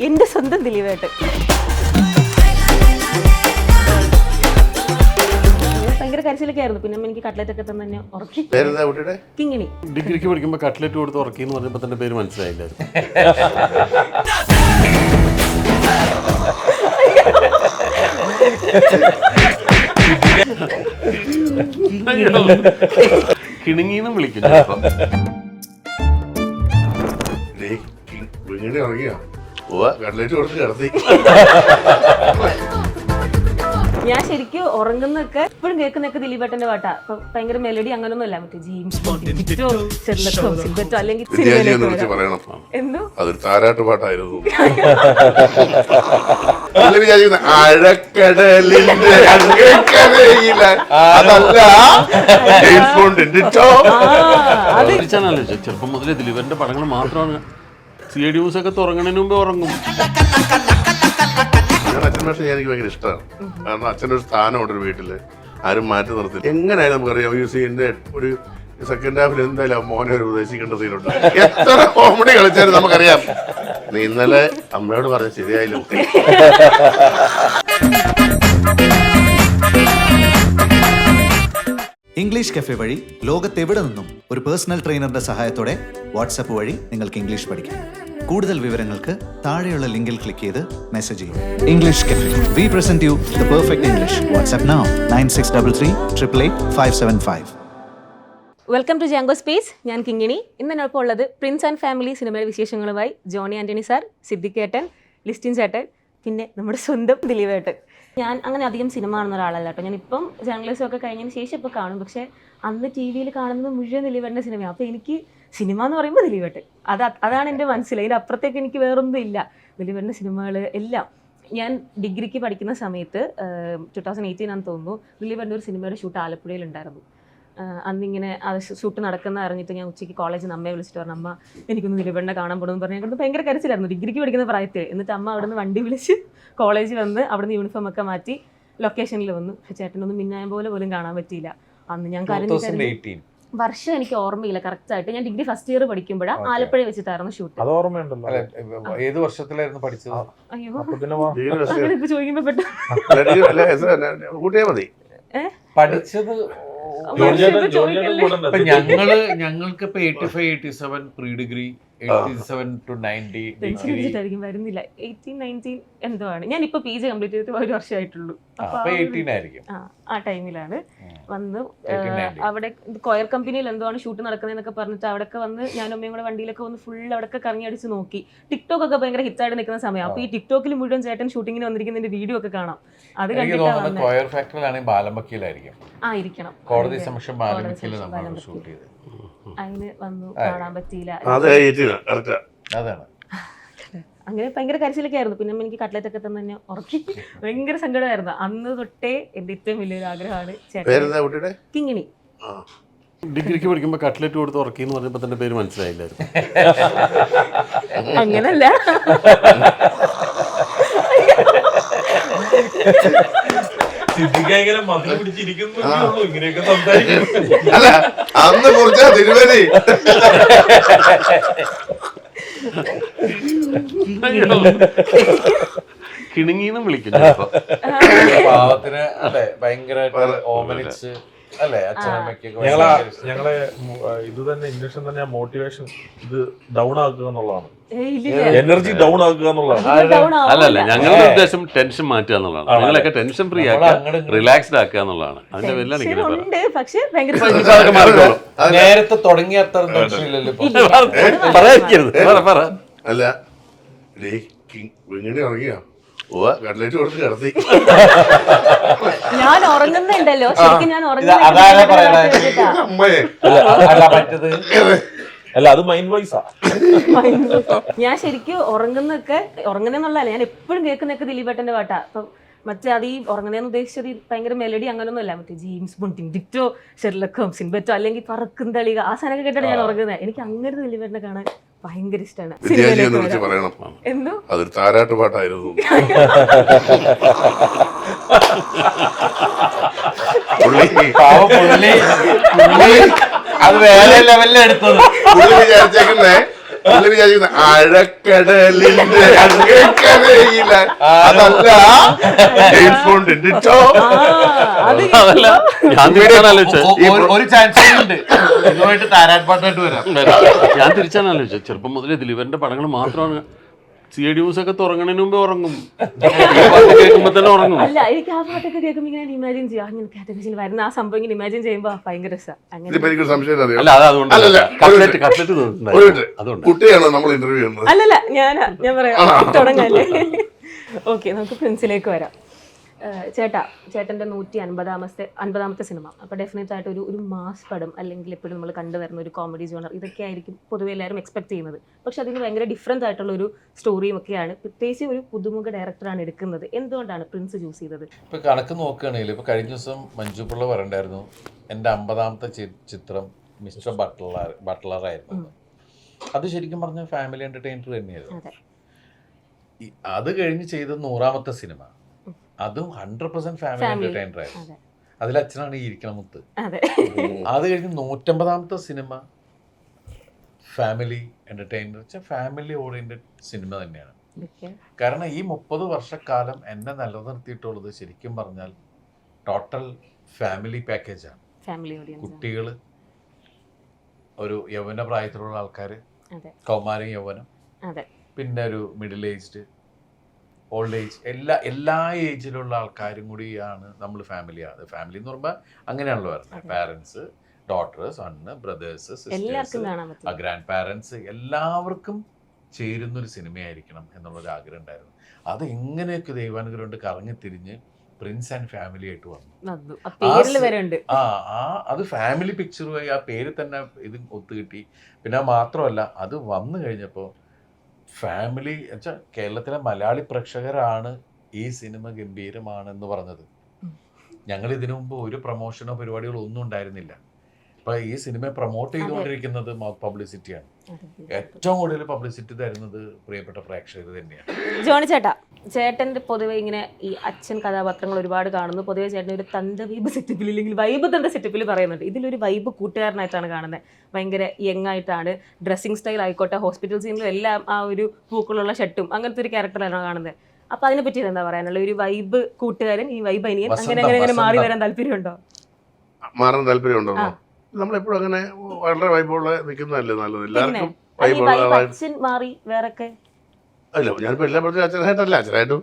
എന്റെ സ്വന്തം ദിലീപേട്ടൻ. ഭയങ്കര കരച്ചിലൊക്കെ ആയിരുന്നു. പിന്നെ എനിക്ക് കട്ട്ലറ്റ് ഒക്കെ തന്നെ ഉറക്കി. പേരെന്താ കുട്ടിയുടെ? കിങ്ങിണി. ഡിഗ്രിക്ക് പഠിക്കുമ്പോൾ കട്ട്ലറ്റ് കൊടുത്ത് ഉറക്കി എന്ന് പറഞ്ഞപ്പോൾ തന്നെ പേര് മനസ്സിലായില്ല. കിണുങ്ങിന്നും വിളിക്കും ചിലപ്പം. ഡേയ്, കിങ് വീട് ഇറങ്ങിയോ കട്ട്ലേറ്റ് കൊടുത്ത് കിടത്തി ഞാൻ ശരിക്കും ഉറങ്ങുന്നൊക്കെ എപ്പോഴും കേൾക്കുന്നൊക്കെ ദിലീപേട്ടന്റെ പാട്ടാ. അപ്പൊ ഭയങ്കര മെലഡി അങ്ങനൊന്നും അല്ല മറ്റേ ജെയിംസ് അല്ലെങ്കിൽ എന്തോ? അതൊരു താരാട്ട് പാട്ടായിരുന്നു. അഴക്കടലിന്റെ അതല്ല. ജെയിംസ് ചെറുപ്പം മുതലേ ദിലീപന്റെ പടങ്ങൾ മാത്രമാണ് സി ഡി ന്യൂസ് ഒക്കെ തുറങ്ങണതിന് മുമ്പ് ഉറങ്ങും. അച്ഛൻ പക്ഷേ എനിക്ക് ഭയങ്കര ഇഷ്ടമാണ്. കാരണം അച്ഛന്റെ ഒരു സ്ഥാനമുണ്ട് ഒരു വീട്ടിൽ. ആരും മാറ്റി നിർത്തില്ല. എങ്ങനെയായാലും നമുക്കറിയാം യു സിന്റെ ഒരു സെക്കൻഡ് ഹാഫിൽ എന്തായാലും മോനെ ഒരു ഉപദേശിക്കേണ്ട സീനുണ്ട്. എത്ര കോമഡി കളിച്ചാലും നമുക്കറിയാം. ഇന്നലെ അമ്മയോട് പറഞ്ഞ ശരിയായില്ല. ഇംഗ്ലീഷ് കഫേ വഴി ലോകത്തെവിടെ നിന്നും ഒരു പേഴ്സണൽ ട്രെയിനറുടെ സഹായത്തോടെ വാട്സപ്പ് വഴി നിങ്ങൾക്ക് ഇംഗ്ലീഷ് പഠിക്കാം. കൂടുതൽ വിവരങ്ങൾക്ക് താഴെയുള്ള ലിങ്കിൽ ക്ലിക്ക് ചെയ്ത് മെസ്സേജ് ചെയ്യും English cafe we present you the perfect English WhatsApp now nine six double three triple eight five seven five welcome to Jango space ഞാൻ കിങ്ങിണി. ഇന്നിനൊപ്പം ഉള്ളത് പ്രിൻസ് ആൻഡ് ഫാമിലി സിനിമയുടെ വിശേഷങ്ങളുമായി ജോണി ആന്റണി സാർ സിദ്ദിഖേട്ടൻ ലിസ്റ്റിൻ ചേട്ടൻ പിന്നെ നമ്മുടെ സ്വന്തം ദിലീപേട്ടൻ ഞാൻ അങ്ങനെ അധികം സിനിമ കാണുന്ന ഒരാളല്ല കേട്ടോ. ഞാൻ ഇപ്പം ജേർണലിസം ഒക്കെ കഴിഞ്ഞതിന് ശേഷം ഇപ്പോൾ കാണും. പക്ഷേ അന്ന് ടി വിയിൽ കാണുന്നത് മുഴുവൻ ദിലീപേട്ടന്റെ സിനിമയാണ് അപ്പോൾ എനിക്ക് സിനിമ എന്ന് പറയുമ്പോൾ ദിലീപേട്ടൻ അത് അതാണ് എന്റെ മനസ്സിൽ. അതിന്റെ അപ്പുറത്തേക്ക് എനിക്ക് വേറൊന്നും ഇല്ല. ദിലീപേട്ടന്റെ സിനിമകൾ എല്ലാം. ഞാൻ ഡിഗ്രിക്ക് പഠിക്കുന്ന സമയത്ത് ടു തൗസൻഡ് എയ്റ്റീൻ ആണെന്ന് തോന്നുന്നു ദിലീപേട്ടന്റെ ഒരു സിനിമയുടെ ഷൂട്ട് ആലപ്പുഴയിലുണ്ടായിരുന്നു അന്നിങ്ങനെ അത് ഷൂട്ട് നടക്കുന്ന അറിഞ്ഞിട്ട് ഞാൻ ഉച്ചയ്ക്ക് കോളേജിൽ നിന്ന് അമ്മയെ വിളിച്ചിട്ട് പറഞ്ഞു അമ്മ എനിക്കൊന്ന് നിലവെണ്ണ കാണാൻ പോകണമെന്ന് പറഞ്ഞു. ഞങ്ങൾക്ക് ഭയങ്കര കരച്ചിലായിരുന്നു. ഡിഗ്രിക്ക് പഠിക്കുന്ന പ്രായത്തിൽ എന്നിട്ട് അമ്മ അവിടെ നിന്ന് വണ്ടി വിളിച്ച് കോളേജിൽ വന്ന് അവിടെ നിന്ന് യൂണിഫോം ഒക്കെ മാറ്റി ലൊക്കേഷനിൽ വന്നു. പക്ഷെ ചേട്ടനൊന്നും മിന്നായം പോലെ പോലും കാണാൻ പറ്റിയില്ല. അന്ന് ഞാൻ കരഞ്ഞു കരഞ്ഞു. 2018 വർഷം എനിക്ക് ഓർമ്മയില്ല. കറക്റ്റ് ആയിട്ട് ഞാൻ ഡിഗ്രി ഫസ്റ്റ് ഇയർ പഠിക്കുമ്പോഴാണ്. ആലപ്പുഴ വെച്ചിട്ടായിരുന്നു ഷൂട്ട് അത് ഓർമ്മയുണ്ടല്ലോ. ഏത് വർഷത്തിലായിരുന്നു പഠിച്ചത്? അയ്യോ. ചോദിക്കുമ്പോ പെട്ടെന്ന് പഠിച്ചത് ഞങ്ങൾ ഞങ്ങൾക്ക് ഇപ്പൊ eighty five eighty seven pre degree വരുന്നില്ല. എയ്റ്റീൻ നയന്റീൻ എന്തോ ആണ് ഞാൻ ഇപ്പൊ പി ജി കംപ്ലീറ്റ് ചെയ്തിട്ട് ഒരു വർഷമായിട്ടുള്ളൂ. ആ ആയിരിക്കും. ആ ആ ടൈമിലാണ്. വന്ന് അവിടെ കൊയർ കമ്പനിയിൽ എന്തോ ആണ് ഷൂട്ട് നടക്കുന്നതെന്നൊക്കെ പറഞ്ഞിട്ട് അവിടെയൊക്കെ വന്ന് ഞാൻ അമ്മയും കൂടെ വണ്ടിയിലൊക്കെ വന്ന് ഫുൾ അവിടെയൊക്കെ കറങ്ങി അടിച്ച് നോക്കി. ടിക്ടോക്ക് ഒക്കെ ഭയങ്കര ഹിറ്റായിട്ട് നിൽക്കുന്ന സമയം. അപ്പൊ ഈ ടിക്ടോക്കിൽ മുഴുവൻ ചേട്ടൻ ഷൂട്ടിങ്ങിന് വന്നിരിക്കുന്നതിന്റെ വീഡിയോ ഒക്കെ കാണാം. അത് കണ്ടിട്ടാണ് കണ്ടിട്ടാ തോന്നുന്നത് വന്നത് കോയർ ഫാക്ടറിയിലാണെങ്കിൽ ആ ഇരിക്കണം. കോടതി. സമക്ഷം. ഷൂട്ട് ചെയ്തത്. അതിന് വന്നു. കാണാൻ പറ്റിയില്ല. അതാണ്. അങ്ങനെ ഭയങ്കര കരച്ചിലൊക്കെ ആയിരുന്നു. പിന്നെ എനിക്ക് കട്ട്ലറ്റ് ഒക്കെ തന്നെ ഉറക്കി. ഭയങ്കര സങ്കടമായിരുന്നു. അന്ന് തൊട്ടേ എന്റെ ഏറ്റവും വലിയൊരു ആഗ്രഹമാണ് ചേട്ടൻ കിങ്ങിണി. ആ. ഡിഗ്രിക്ക് പഠിക്കുമ്പോൾ കട്ട്ലറ്റ് കൊടുത്ത് ഉറക്കി എന്ന് പറഞ്ഞപ്പോൾ തന്നെ പേര് മനസ്സിലായില്ലായിരുന്നു. അങ്ങനല്ല. അല്ല അന്ന് കുറച്ച തിരുവരി കിണുങ്ങിന്നും വിളിക്കുന്നു പാവത്തിന് അല്ലെ ഭയങ്കരമായിട്ട് ഓമനിച്ച് അല്ലെ? ഞങ്ങളെ. ഞങ്ങളെ ഇത് തന്നെ ഇൻഡക്ഷൻ തന്നെ മോട്ടിവേഷൻ ഇത് ഡൗൺ ആക്കുക എന്നുള്ളതാണ്. എനർജി ഡൗൺ ആക്കുക എന്നുള്ളതാണ്. അല്ല അല്ല അല്ലല്ല ഞങ്ങളുടെ ഉദ്ദേശം ടെൻഷൻ മാറ്റുക എന്നുള്ളതാണ്. ഞങ്ങളൊക്കെ ടെൻഷൻ ഫ്രീ ആക്കുക റിലാക്സ്ഡ് ആക്കുക എന്നുള്ളതാണ്. അതിന്റെ മാറിക്കോളും. നേരത്തെ തുടങ്ങിയ അത്ര ടെൻഷൻ ഇല്ലല്ലോ പറയാതിരിക്കരുത് പറ പറ അല്ല ഇറങ്ങിയോ? കട്ട്ലേറ്റ് കൊടുത്ത് കിടത്തി. ഞാൻ ഉറങ്ങുന്നുണ്ടല്ലോ. ശരിക്കും ഞാൻ ഇത് അതാരാ പറയണേ? ഉറങ്ങുന്ന അമ്മയെ അല്ല മറ്റത്? അല്ല അത് മൈൻഡ് ഞാൻ ശരിക്കും ഉറങ്ങുന്നൊക്കെ ഉറങ്ങുന്നെന്നുള്ളതല്ല ഞാൻ എപ്പോഴും കേൾക്കുന്നൊക്കെ ദിലീപേട്ടന്റെ പാട്ടാ. അപ്പം മറ്റേ അത് ഈ ഉറങ്ങുന്നതെന്ന് ഉദ്ദേശിച്ചത് ഈ ഭയങ്കര മെലഡി അങ്ങനൊന്നും അല്ല മറ്റേ ജെയിംസ് ബോണ്ടിങ് ഡിറ്റോ ഷെർലക്കോ സിൻബറ്റോ അല്ലെങ്കിൽ പറക്കും തളിക ആ സാധനമൊക്കെ കേട്ടാണ് ഞാൻ ഉറങ്ങുന്നത്. എനിക്ക് അങ്ങനെ ദിലീപേട്ടനെ കാണാൻ ഭയങ്കര ഇഷ്ടമാണ് എന്തോ? അതൊരു താരാട്ട് പാട്ടായിരുന്നു. അത് വേറെ ലെവലിലെടുത്തത്. വിചാരിച്ചേക്കുന്നേ അഴക്കടലിന്റെ അങ്ങേക്കരയില. അതല്ല അതല്ല ഞാൻ തിരിച്ചാണ് ആലോചിച്ചത്. ഒരു ചാൻസ് ഉണ്ട്. ഇതുമായിട്ട് താരാട്ട് വരാം. ഞാൻ തിരിച്ചാണ് ആലോചിച്ചത്. ചെറുപ്പം മുതലേ ദിലീപന്റെ പടങ്ങൾ മാത്രമാണ് സി ഡി ഒക്കെ തുറങ്ങണതിന് മുമ്പേ ഉറങ്ങും. കേൾക്കുമ്പോ തന്നെ ഉറങ്ങും അല്ല എനിക്ക് ആ പാട്ടൊക്കെ കേൾക്കുമ്പോൾ ഇങ്ങനെ ഇമാജിൻ ചെയ്യാം. അങ്ങനെ കാറ്റഗറിയിൽ വരുന്ന ആ സംഭവം ഇങ്ങനെ ഇമാജിൻ ചെയ്യുമ്പോൾ ഭയങ്കര. അതുകൊണ്ട്. നമ്മൾ ഇന്റർവ്യൂ ചെയ്യുന്നത്? അല്ലല്ല ഞാനാ. ഞാൻ പറയാം തുടങ്ങല്ലേ. ഓക്കെ നമുക്ക് പ്രിൻസിലേക്ക് വരാം. ചേട്ടാ ചേട്ടന്റെ നൂറ്റി അൻപതാമത്തെ അൻപതാമത്തെ സിനിമ. അപ്പോൾ ഡെഫിനറ്റ് ആയിട്ട് ഒരു ഒരു മാസ് പടം അല്ലെങ്കിൽ എപ്പോഴും നമ്മൾ കണ്ടുവരുന്ന ഒരു കോമഡി ജോണർ ഇതൊക്കെ ആയിരിക്കും പൊതുവെ എല്ലാവരും എക്സ്പെക്ട് ചെയ്യുന്നത്. പക്ഷെ അതിന് ഭയങ്കര ഡിഫറൻസ് ആയിട്ടുള്ള ഒരു സ്റ്റോറിയും ഒക്കെയാണ്. പ്രത്യേകിച്ച് ഒരു പുതുമുഖ ഡയറക്ടറാണ് എടുക്കുന്നത്. എന്തുകൊണ്ടാണ് പ്രിൻസ് ചൂസ് ചെയ്തത്? ഇപ്പോൾ കണക്ക് നോക്കുകയാണെങ്കിൽ ഇപ്പോൾ കഴിഞ്ഞ ദിവസം മഞ്ജു പിള്ള പറയണ്ടായിരുന്നു എന്റെ അമ്പതാമത്തെ ചിത്രം മിസ്റ്റർ ബട്ട്ലർ ബട്ട്ലറായിരുന്നു അത് ശരിക്കും പറഞ്ഞ ഫാമിലി എന്റർടൈനർ തന്നെയായിരുന്നു. അത് കഴിഞ്ഞ് ചെയ്ത നൂറാമത്തെ സിനിമ അതും ഹൺഡ്രഡ് പെർസെന്റ് ഫാമിലി. എന്റർടൈനർ ആയിരുന്നു. അതെ. അതിൽ അച്ഛനാണ് ഈ ഇരിക്കണ മുത്ത്. അതെ. കഴിഞ്ഞ് നൂറ്റമ്പതാമത്തെ സിനിമ ഫാമിലി എന്റർടൈനർ വെച്ചാൽ ഫാമിലി ഓറിയന്റഡ് സിനിമ തന്നെയാണ്. ഓക്കെ. കാരണം ഈ മുപ്പത് വർഷക്കാലം എന്നെ നിലനിർത്തിയിട്ടുള്ളത് ശരിക്കും പറഞ്ഞാൽ ടോട്ടൽ ഫാമിലി പാക്കേജാണ് ഫാമിലി ഓഡിയൻസ് കുട്ടികൾ ഒരു യൗവന പ്രായത്തിലുള്ള ആൾക്കാർ അതെ. കൗമാരം യൗവനം അതെ. പിന്നെ ഒരു മിഡിൽ ഏജ്ഡ് ഓൾഡ് ഏജ് എല്ലാ എല്ലാ ഏജിലുള്ള ആൾക്കാരും കൂടിയാണ് നമ്മൾ ഫാമിലിയാണ് ഫാമിലി എന്ന് പറയുമ്പോൾ അങ്ങനെയാണല്ലോ അതെ. Parents daughter son brothers sisters grandparents എല്ലാവർക്കും ചേരുന്ന ഒരു സിനിമയായിരിക്കണം എന്നുള്ളൊരു ആഗ്രഹം ഉണ്ടായിരുന്നു. അത് എങ്ങനെയൊക്കെ ദൈവാനുഗ്രഹം കൊണ്ട് കറങ്ങി തിരിഞ്ഞ് പ്രിൻസ് ആൻഡ് ഫാമിലി ആയിട്ട് വന്നു. ആ ആ അത് ഫാമിലി പിക്ചറുമായി ആ പേര് തന്നെ ഇത് ഒത്തുകിട്ടി. പിന്നെ മാത്രമല്ല അത് വന്നു കഴിഞ്ഞപ്പോൾ ഫാമിലി വെച്ചാൽ കേരളത്തിലെ മലയാളി പ്രേക്ഷകരാണ് ഈ സിനിമ ഗംഭീരമാണെന്ന് പറഞ്ഞത്. ഞങ്ങൾ ഇതിനു മുമ്പ് ഒരു പ്രൊമോഷനോ പരിപാടികളോ ഒന്നും ഉണ്ടായിരുന്നില്ല. ഇപ്പൊ ഈ സിനിമ പ്രൊമോട്ട് ചെയ്തുകൊണ്ടിരിക്കുന്നത് പബ്ലിസിറ്റിയാണ്. ഏറ്റവും കൂടുതൽ പബ്ലിസിറ്റി തരുന്നത് പ്രിയപ്പെട്ട പ്രേക്ഷകർ തന്നെയാണ്. ജോണി ചേട്ടാ ചേട്ടന്റെ പൊതുവെ ഇങ്ങനെ ഈ അച്ഛൻ കഥാപാത്രങ്ങൾ ഒരുപാട് കാണുന്നു. പൊതുവെ ചേട്ടൻ ഒരു തന്തവൈബ് സെറ്റപ്പിൽ ഇല്ലെങ്കിൽ വൈബ് തന്റെ സെറ്റപ്പിൽ പറയുന്നുണ്ട്. ഇതിലൊരു വൈബ് കൂട്ടുകാരനായിട്ടാണ് കാണുന്നത് ഭയങ്കര യങ് ആയിട്ടാണ്. ഡ്രസ്സിങ് സ്റ്റൈൽ ആയിക്കോട്ടെ ഹോസ്പിറ്റൽ സീനിലും എല്ലാം ആ ഒരു പൂക്കളുള്ള ഷർട്ടും അങ്ങനത്തെ ഒരു ക്യാരക്ടറാണ് കാണുന്നത് അപ്പൊ അതിനെ പറ്റി എന്താ പറയാനുള്ള? ഒരു വൈബ് കൂട്ടുകാരൻ ഈ വൈബ് അനിയൻ അങ്ങനെ അങ്ങനെ അങ്ങനെ മാറി വരാൻ താല്പര്യമുണ്ടോ? മാറാൻ താല്പര്യമുണ്ടോ. നമ്മളെപ്പോഴും അങ്ങനെ വളരെ വൈബുള്ള നിൽക്കുന്നതല്ലേ നല്ലത്? എല്ലാവർക്കും മാറി വേറൊക്കെ? അല്ല ഞാനിപ്പോൾ എല്ലാ പടത്തിലും അച്ഛനായിട്ടല്ല. അച്ഛനായിട്ടും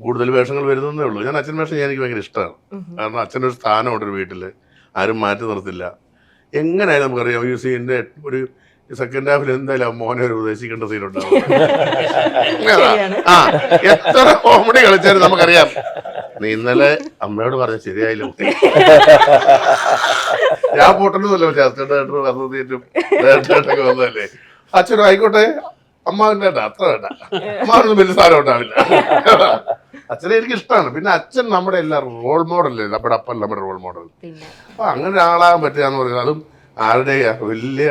കൂടുതൽ വേഷങ്ങൾ വരുന്നതേ ഉള്ളൂ. ഞാൻ അച്ഛൻ വേഷം എനിക്ക് ഭയങ്കര ഇഷ്ടമാണ്. കാരണം അച്ഛനൊരു സ്ഥാനമുണ്ട് ഒരു വീട്ടിൽ ആരും മാറ്റി നിർത്തില്ല. എങ്ങനെയായാലും നമുക്കറിയാം ഈ സീനിന്റെ ഒരു സെക്കൻഡ് ഹാഫിൽ എന്തായാലും മോനെ ഒരു ഉപദേശിക്കേണ്ട സീനുണ്ടാവും. ആ എത്ര കോമഡി കളിച്ചാലും നമുക്കറിയാം. നീ ഇന്നലെ അമ്മയോട് പറഞ്ഞ ശരിയായില്ല ഞാൻ പൊട്ടണമെന്നല്ല പക്ഷെ അച്ഛനായിട്ട് വന്നതേറ്റും നേരിട്ടായിട്ടൊക്കെ വന്നതല്ലേ. അച്ഛനും ആയിക്കോട്ടെ. അമ്മാവിന്റെ അത്ര വേണ്ട. അമ്മാവിനൊന്നും വലിയ സാധനം ഉണ്ടാവില്ല. അച്ഛനെ എനിക്ക് ഇഷ്ടമാണ്. പിന്നെ അച്ഛൻ നമ്മുടെ എല്ലാ റോൾ മോഡലല്ലേ നമ്മുടെ അപ്പൻ നമ്മുടെ റോൾ മോഡൽ അപ്പൊ അങ്ങനെ ഒരാളാകാൻ പറ്റുക എന്ന് പറയുന്നത് അതും ആരുടെ വലിയ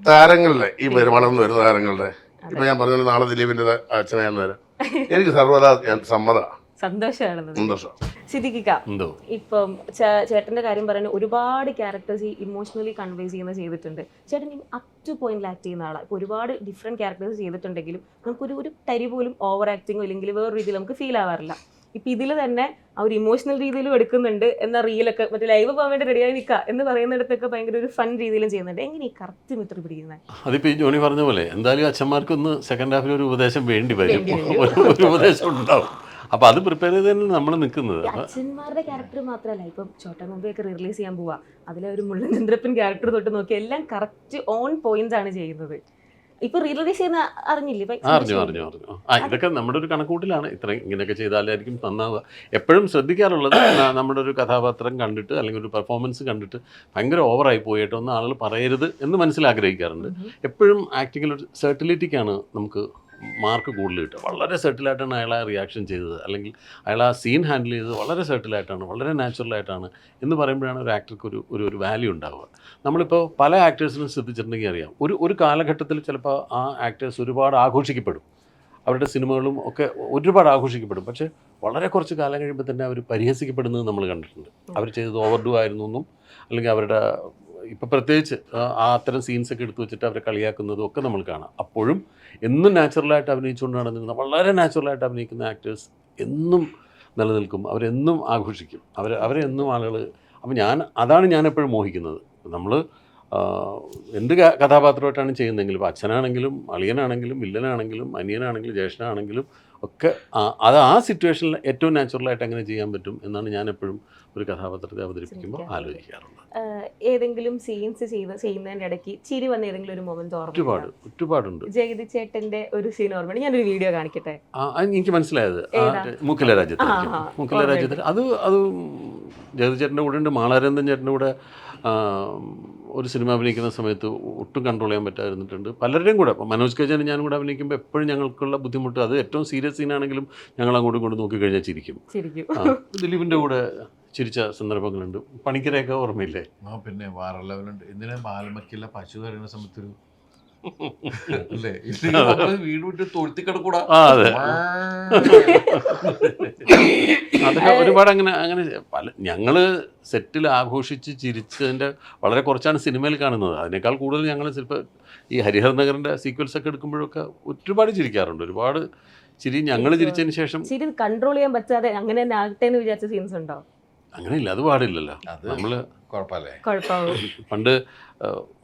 താരങ്ങളുടെ ഈ വളർന്നു വരുന്ന താരങ്ങളുടെ. ഇപ്പൊ ഞാൻ പറഞ്ഞ നാളെ ദിലീപിന്റെ അച്ഛനായെന്ന് വരാം. എനിക്ക് സർവതാ ഞാൻ സമ്മതമാണ് സന്തോഷമാണെന്നത് സന്തോഷം. സിദ്ദിഖിക്ക എന്തോ? ഇപ്പം ചേട്ടന്റെ കാര്യം പറയുന്ന ഒരുപാട് ക്യാരക്ടേഴ്സ് ഈ ഇമോഷണലി കൺവേ ചെയ്യുന്ന ചെയ്തിട്ടുണ്ട്. ചേട്ടൻ അപ് ടു പോയിന്റിൽ ആക്ട് ചെയ്യുന്ന ആളാണ് ഇപ്പോൾ ഒരുപാട് ഡിഫറെന്റ് ക്യാരക്ടേഴ്സ് ചെയ്തിട്ടുണ്ടെങ്കിലും നമുക്കൊരു ഒരു തരി പോലും ഓവർ ആക്ടിങ്ങോ അല്ലെങ്കിൽ വേറെ രീതിയിൽ നമുക്ക് ഫീൽ ആവാറില്ല. ഇപ്പൊ ഇതിൽ തന്നെ ആ ഒരു ഇമോഷണൽ രീതിയിലും എടുക്കുന്നുണ്ട് എന്ന റീലൊക്കെ മറ്റേ ലൈവ് പോകാൻ വേണ്ടി റെഡിയായി നിൽക്കുക എന്ന് പറയുന്നിടത്തൊക്കെ ഭയങ്കര ഒരു ഫൺ രീതിയിലും ചെയ്യുന്നുണ്ട്. എങ്ങനെ ഈ കറക്റ്റ് മിത്ര പിടിക്കുന്നത് അതിപ്പോ ഈ ജോണി പറഞ്ഞ പോലെ എന്തായാലും അച്ഛന്മാർക്കൊന്ന് സെക്കൻഡ് ഹാഫിൽ ഒരു ഉപദേശം വേണ്ടി വരും. ഒരു ഉപദേശം ഉണ്ടാവും. അപ്പൊ അത് പ്രിപ്പയർ ചെയ്ത് തന്നെ നമ്മൾ നിൽക്കുന്നത് അച്ഛന്മാരുടെ ക്യാരക്ടർ മാത്രമല്ല ഇപ്പം ചോട്ടാ മുമ്പൊക്കെ റിലീസ് ചെയ്യാൻ പോവാ. അതിലെ ഒരു മുള്ളചന്ദ്രപ്പൻ ക്യാരക്ടർ തൊട്ട് നോക്കി എല്ലാം കറക്റ്റ് ഓൺ പോയിന്റ് ആണ് ചെയ്യുന്നത്. ഇപ്പൊ റിലീസ് ചെയ്യുന്ന അറിഞ്ഞില്ലേ? അറിഞ്ഞു അറിഞ്ഞു അറിഞ്ഞു. ആ ഇതൊക്കെ നമ്മുടെ ഒരു കണക്കൂട്ടിലാണ്. ഇത്ര ഇങ്ങനെയൊക്കെ ചെയ്താലായിരിക്കും നന്നാവുക. എപ്പോഴും ശ്രദ്ധിക്കാറുള്ളത് നമ്മുടെ ഒരു കഥാപാത്രം കണ്ടിട്ട് അല്ലെങ്കിൽ ഒരു പെർഫോമൻസ് കണ്ടിട്ട് ഭയങ്കര ഓവറായി പോയിട്ടൊന്നും ആളുകൾ പറയരുത് എന്ന് മനസ്സിലാഗ്രഹിക്കാറുണ്ട് എപ്പോഴും ആക്ടിങ്ങിൽ ഒരു സെർട്ടിലിറ്റിക്കാണ് നമുക്ക് മാർക്ക് കൂടുതൽ കിട്ടുക. വളരെ സെറ്റിലായിട്ടാണ് അയാൾ ആ റിയാക്ഷൻ ചെയ്തത്. അല്ലെങ്കിൽ അയാൾ ആ സീൻ ഹാൻഡിൽ ചെയ്തത് വളരെ സെറ്റിലായിട്ടാണ് വളരെ നാച്ചുറലായിട്ടാണ് എന്ന് പറയുമ്പോഴാണ് ഒരു ആക്ടർക്ക് ഒരു ഒരു ഒരു വാല്യൂ ഉണ്ടാവുക. നമ്മളിപ്പോൾ പല ആക്ടേഴ്സിനും ശ്രദ്ധിച്ചിട്ടുണ്ടെങ്കിൽ അറിയാം. ഒരു ഒരു കാലഘട്ടത്തിൽ ചിലപ്പോൾ ആ ആക്ടേഴ്സ് ഒരുപാട് ആഘോഷിക്കപ്പെടും. അവരുടെ സിനിമകളും ഒക്കെ ഒരുപാട് ആഘോഷിക്കപ്പെടും. പക്ഷേ വളരെ കുറച്ച് കാലം കഴിയുമ്പോൾ തന്നെ അവർ പരിഹസിക്കപ്പെടുന്നത് നമ്മൾ കണ്ടിട്ടുണ്ട്. അവർ ചെയ്തത് ഓവർ ഡു ആയിരുന്നു എന്നും അല്ലെങ്കിൽ അവരുടെ ഇപ്പം പ്രത്യേകിച്ച് ആ അത്തരം സീൻസൊക്കെ എടുത്തു വെച്ചിട്ട് അവരെ കളിയാക്കുന്നതും ഒക്കെ നമ്മൾ കാണാം. അപ്പോഴും എന്നും നാച്ചുറലായിട്ട് അഭിനയിച്ചുകൊണ്ട് നടന്നിരുന്ന വളരെ നാച്ചുറലായിട്ട് അഭിനയിക്കുന്ന ആക്ടേഴ്സ് എന്നും നിലനിൽക്കും. അവരെന്നും ആഘോഷിക്കും. അവർ അവരെ എന്നും ആളുകൾ അപ്പം ഞാൻ അതാണ് ഞാൻ എപ്പോഴും മോഹിക്കുന്നത് നമ്മൾ എന്ത് കഥാപാത്രമായിട്ടാണ് ചെയ്യുന്നതെങ്കിലും അച്ഛനാണെങ്കിലും അളിയനാണെങ്കിലും വില്ലനാണെങ്കിലും അനിയനാണെങ്കിലും ജ്യേഷ്ഠനാണെങ്കിലും ഒക്കെ അത് ആ സിറ്റുവേഷനിൽ ഏറ്റവും നാച്ചുറലായിട്ട് എങ്ങനെ ചെയ്യാൻ പറ്റും എന്നാണ് ഞാൻ എപ്പോഴും ഒരു കഥാപാത്രത്തെ അവതരിപ്പിക്കുമ്പോൾ ആലോചിക്കാറുള്ളത്. ഏതെങ്കിലും സീൻസ് ചെയ്ത് ചെയ്യുന്നതിന്റെ ഇടയ്ക്ക് ചിരി വന്ന ഏതെങ്കിലും ഒരു മൊമെന്റ് ഒരുപാട് ഓർമ്മ ഒരുപാടുണ്ട്. ജഗതി ചേട്ടന്റെ ഒരു സീൻ ഓർമ്മ ഒരു വീഡിയോ കാണിക്കട്ടെ? എനിക്ക് മനസ്സിലായത്? മുക്കില രാജ്യത്ത് മുക്കില. രാജ്യത്തിൽ അത് അത് ജഗതി ചേട്ടന്റെ കൂടെ ഉണ്ട്. മാളാരന്തൻ ചേട്ടന്റെ കൂടെ ഒരു സിനിമ അഭിനയിക്കുന്ന സമയത്ത് ഒട്ടും കൺട്രോൾ ചെയ്യാൻ പറ്റാതിരുന്നിട്ടുണ്ട്. പലരുടെയും കൂടെ. അപ്പോൾ മനോജ് കജാനും ഞാനും കൂടെ അഭിനയിക്കുമ്പോൾ എപ്പോഴും ഞങ്ങൾക്കുള്ള ബുദ്ധിമുട്ട് അത് ഏറ്റവും സീരിയസ് സീനാണെങ്കിലും ഞങ്ങൾ അങ്ങോട്ടും ഇങ്ങോട്ടും നോക്കിക്കഴിഞ്ഞാൽ ചിരിക്കും. ദിലീപിന്റെ കൂടെ ചിരിച്ച സന്ദർഭങ്ങളുണ്ട്. പണിക്കരെയൊക്കെ ഓർമ്മയില്ലേ? ആ പിന്നെ വേറെ ലെവലുണ്ട് എന്തിനാ ബാലമക്കില്ല പശു കരയുന്ന സമയത്തൊരു അല്ലേ? വീട് വിട്ട് അതെ. അതൊക്കെ ഒരുപാട് അങ്ങനെ അങ്ങനെ പല ഞങ്ങൾ സെറ്റിൽ ആഘോഷിച്ച് ചിരിച്ചതിന്റെ വളരെ കുറച്ചാണ് സിനിമയിൽ കാണുന്നത്. അതിനേക്കാൾ കൂടുതൽ ഞങ്ങൾ ചിലപ്പോൾ ഈ ഹരിഹർ നഗറിന്റെ സീക്വൽസ് ഒക്കെ എടുക്കുമ്പോഴൊക്കെ ഒരുപാട് ചിരിക്കാറുണ്ട്. ഒരുപാട് ചിരി ഞങ്ങൾ ചിരിച്ചതിന് ശേഷം ചിരി കൺട്രോൾ ചെയ്യാൻ പറ്റാതെ അങ്ങനെ തന്നെ ആകട്ടെ എന്ന് വിചാരിച്ച സീൻസ് ഉണ്ടോ? അങ്ങനെയില്ല അത് പാടില്ലല്ലോ. നമ്മൾ പണ്ട്